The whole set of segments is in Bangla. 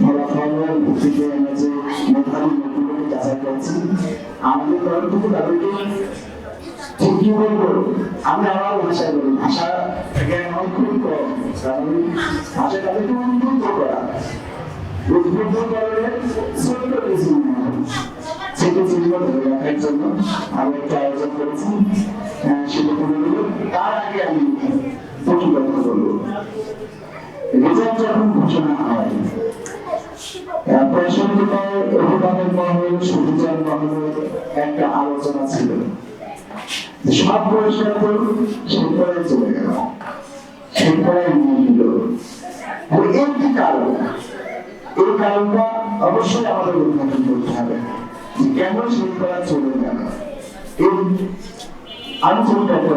ফলাফলের ভিত্তিতে আমরা মেধাবী লোকগুলোকে যাচাই করেছি। আমাদের তরফ থেকে তাদেরকে কি বলব, আমি আমার ভাষায় বলি। ভাষা জ্ঞান আমার খুবই কম, কারণ ভাষা তাদেরকে উদ্বুদ্ধ করা। উদ্বুদ্ধ করলে ছোট্ট কিছু মনে হয়। ধরে রাখার জন্য আমি একটা আয়োজন করেছি। সেটা তার আগে আমি কথা বলব রেজাল্ট যখন ঘোষণা হয় আলোচনা ছিল। সব পুরস্কার তো শিল্পরায় চলে গেল। শিল্পরায় নিয়ে নিল। এর কি কারণ? এই কারণটা অবশ্যই আমাদের উদ্ঘাটন করতে হবে কেন শিল্পরা চলে গেল। এই আলোচনাটা একটা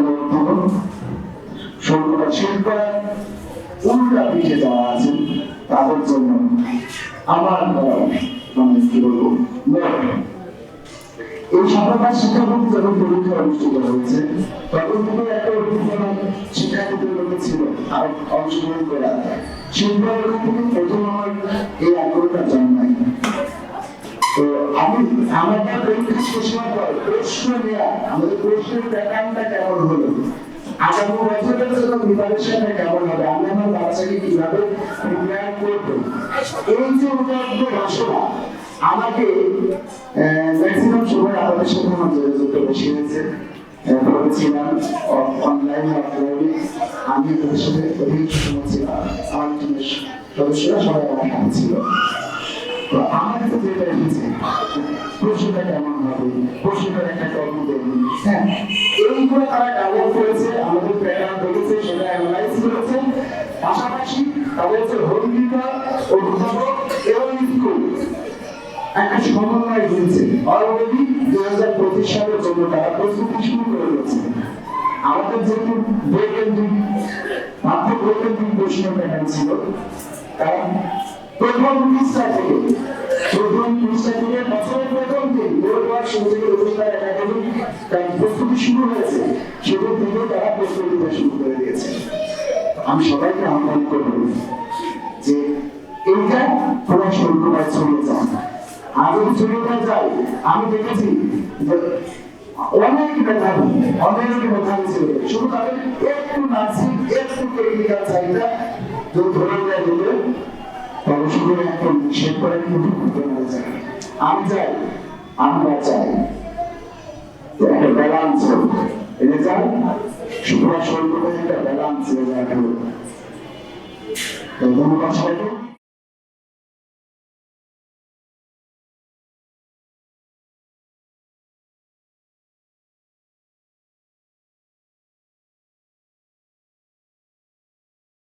উল্টা পিঠে যাওয়া আছে তাদের জন্য আমার কি বলব এই সফলতার শিক্ষাপতি যখন পরীক্ষা অনুষ্ঠিত হয়েছে, তখন থেকে একটা উদ্দীপনা শিক্ষার্থীদের মধ্যে ছিল, আর অংশগ্রহণ করা শিল্পের থেকে প্রথম আমার এই আগ্রহটা জন্মায় তো আমি আমাদের পরীক্ষা শেষ হওয়ার পর প্রশ্ন নেওয়া আমাদের প্রশ্নের প্যাটার্নটা কেমন হলো? আগামী বছরের জন্য হবে? আমি আমার বাচ্চাকে কীভাবে প্রিপেয়ার এই যে বাসনা, আমাকে ম্যাক্সিমাম সময় আমাদের সাথে আমার যোগাযোগটা বেশি হয়েছে। অফলাইনে আমি আমার সবাই আমার ছিল। তো কেমন একটা হ্যাঁ আমাদের তাদের এবং স্কুল। একটা সমন্বয় হয়েছে অলরেডি দুই হাজার পঁচিশ সালের জন্য তারা প্রস্তুতি শুরু করে আমাদের যেহেতু বই কেন্দ্রিক মাত্র বই কেন্দ্রিক প্রশ্ন ছিল তারা প্রথম প্রথম পৃষ্ঠা থেকে শুরু থেকে রোজগার একাডেমি তার প্রস্তুতি শুরু হয়েছে। সেদিন থেকে তারা শুরু করে দিয়েছে। আমি সবাইকে আহ্বান করব যে এইটা পুরো সরকার ছড়িয়ে যায় আগে ছড়িয়ে যায় আমি দেখেছি যে অনেক মেধাবী অনেক মেধাবী ছিল শুধু তাদের একটু একটু টেকনিক্যাল চাহিদা ধরে নিষেধ করে কিন্তু যায়। আমি চাই আমরা চাই একটা ব্যালান্স সুপ্রা সরকারের একটা ব্যালান্স হোক তো ধন্যবাদ সবাইকে।